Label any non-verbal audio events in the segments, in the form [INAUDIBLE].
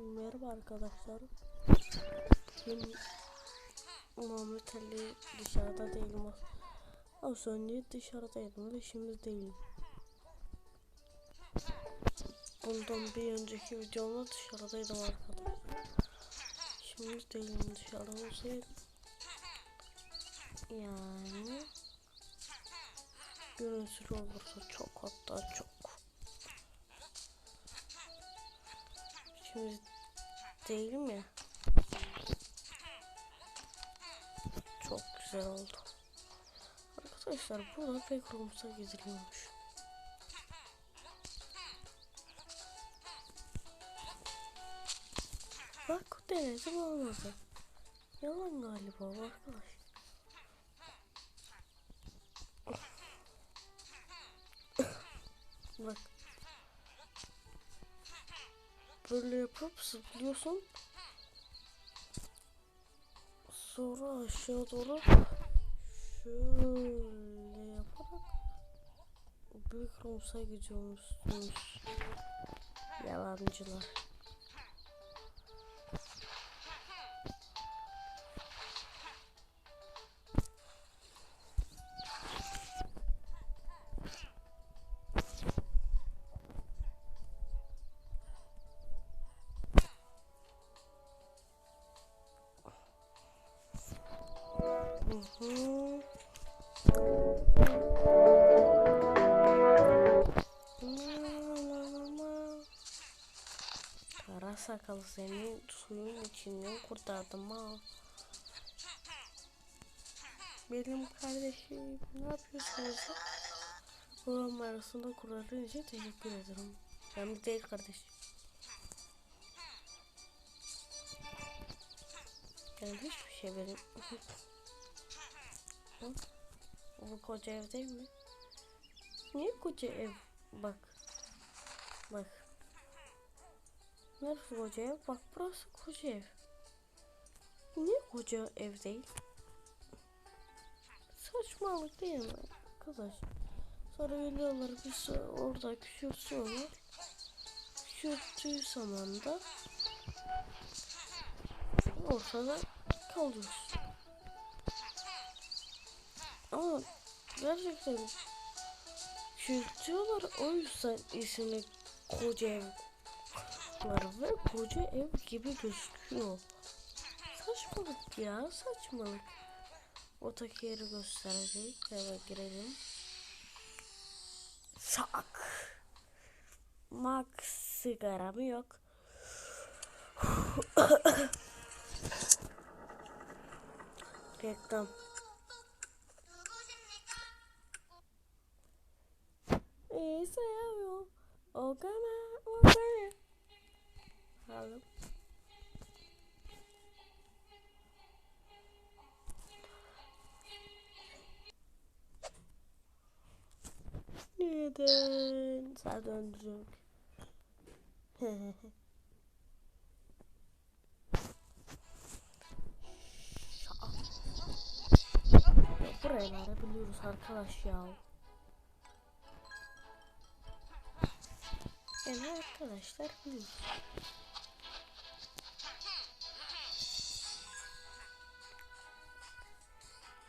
Merhaba arkadaşlar. Bugün Muhammed Ali dışarıda değilim. Az önce dışarıdaydım ve şimdi değilim. Bundan bir önceki videomda dışarıdaydım arkadaşlar. Şimdi değilim dışarıda olsaydım. Yani görüntülü olursa çok hatta çok. Değil mi? Çok güzel oldu. Arkadaşlar burada backrooms'a gidiliyormuş. Bak denedim olmadı. Yalan galiba arkadaş. Bak. Böyle yapıp zıplıyorsun. Sonra aşağı doğru şöyle yaparak büyük Roms'a gidiyormuşsunuz. Yalancılar. Kara sakal seni suyun içinden kurtardım ha. Benim kardeşim ne yapıyorsunuz? Program arasında kurarın için teşekkür ederim. Ben bir değil kardeşim. Yani hiçbir şey benim. Hı? Bu koca ev değil mi? Niye koca ev? Bak. Bak. Neresi koca ev? Bak burası koca ev. Niye koca ev değil? Saçmalık değil mi arkadaş? Sonra geliyorlar bir süre orada küçültüyorlar. Küçülttüğü zaman da ortada kalıyorsun. Ama gerçekten küçültüyorlar o yüzden ismi koca ev var ve koca ev gibi gözüküyor. Saçmalık ya saçmalık. Otaki yeri gösterecek. Hemen girelim. Sak. Max sigaram yok. [COUGHS] Reklam. İsrail. Ogama, ogama. Halo. Neden? Sen döndürük. Buraları biliyoruz arkadaş ya. Yani arkadaşlar biliyoruz.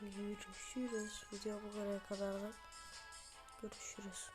Görüşürüz. Video bu kadar kadar da görüşürüz.